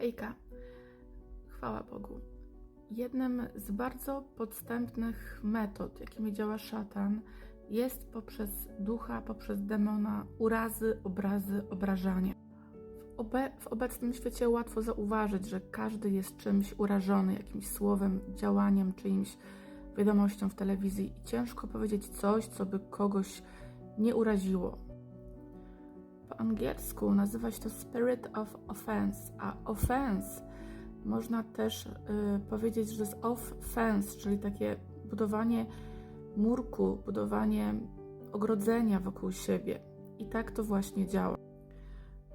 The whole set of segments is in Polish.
Hejka, chwała Bogu. Jednym z bardzo podstępnych metod, jakimi działa szatan, jest poprzez ducha, poprzez demona urazy, obrazy, obrażanie. W, obe- w obecnym świecie łatwo zauważyć, że każdy jest czymś urażony, jakimś słowem, działaniem, czyimś wiadomością w telewizji i ciężko powiedzieć coś, co by kogoś nie uraziło. Angielsku nazywa się to spirit of offense, a offense można też y, powiedzieć, że jest off fence, czyli takie budowanie murku, budowanie ogrodzenia wokół siebie. I tak to właśnie działa.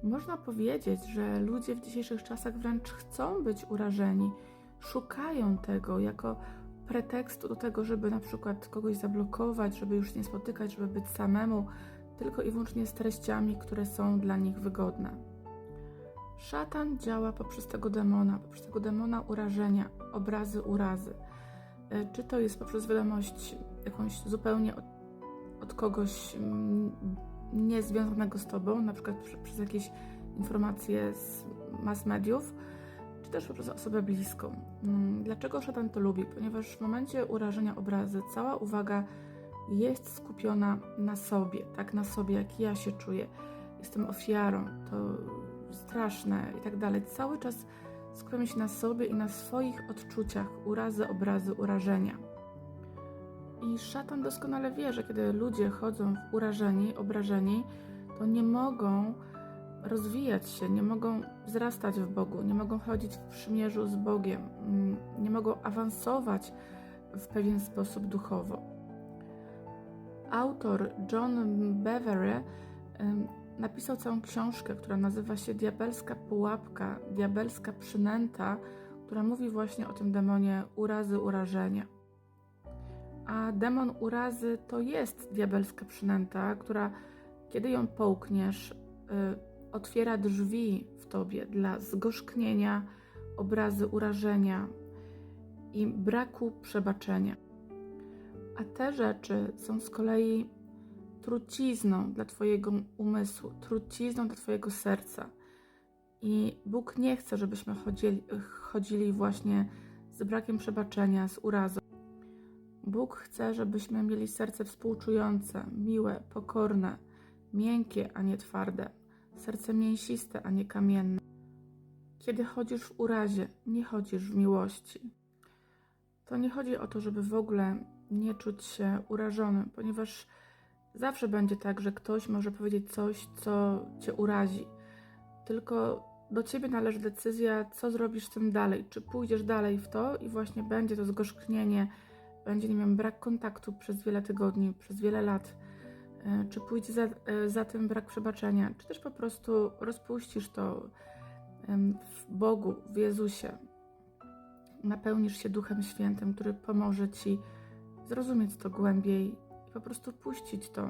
Można powiedzieć, że ludzie w dzisiejszych czasach wręcz chcą być urażeni, szukają tego jako pretekstu do tego, żeby na przykład kogoś zablokować, żeby już nie spotykać, żeby być samemu, tylko i wyłącznie z treściami, które są dla nich wygodne. Szatan działa poprzez tego demona, poprzez tego demona urażenia, obrazy, urazy. E, Czy to jest poprzez wiadomość jakąś zupełnie od, od kogoś mm, niezwiązanego z tobą, na przykład przy- przez jakieś informacje z mass mediów, czy też poprzez osobę bliską. Mm, Dlaczego szatan to lubi? Ponieważ w momencie urażenia obrazy cała uwaga jest skupiona na sobie, tak na sobie, jak ja się czuję. Jestem ofiarą, to straszne i tak dalej. Cały czas skupiamy się na sobie i na swoich odczuciach urazy, obrazy, urażenia. I szatan doskonale wie, że kiedy ludzie chodzą w urażeni, obrażeni, to nie mogą rozwijać się, nie mogą wzrastać w Bogu, nie mogą chodzić w przymierzu z Bogiem, mm, nie mogą awansować w pewien sposób duchowo. Autor John Bevery napisał całą książkę, która nazywa się Diabelska Pułapka, Diabelska Przynęta, która mówi właśnie o tym demonie urazy, urażenia. A demon urazy to jest diabelska przynęta, która kiedy ją połkniesz, y, otwiera drzwi w tobie dla zgorzknienia, obrazy urażenia i braku przebaczenia. A te rzeczy są z kolei trucizną dla Twojego umysłu, trucizną dla Twojego serca. I Bóg nie chce, żebyśmy chodzili, chodzili właśnie z brakiem przebaczenia, z urazą. Bóg chce, żebyśmy mieli serce współczujące, miłe, pokorne, miękkie, a nie twarde, serce mięsiste, a nie kamienne. Kiedy chodzisz w urazie, nie chodzisz w miłości. To nie chodzi o to, żeby w ogóle nie czuć się urażonym, ponieważ zawsze będzie tak, że ktoś może powiedzieć coś, co cię urazi. Tylko do ciebie należy decyzja, co zrobisz z tym dalej. Czy pójdziesz dalej w to i właśnie będzie to zgorzknienie, będzie, nie wiem, brak kontaktu przez wiele tygodni, przez wiele lat. E, Czy pójdzie za, e, za tym brak przebaczenia, czy też po prostu rozpuścisz to w Bogu, w Jezusie. Napełnisz się Duchem Świętym, który pomoże ci zrozumieć to głębiej i po prostu puścić to,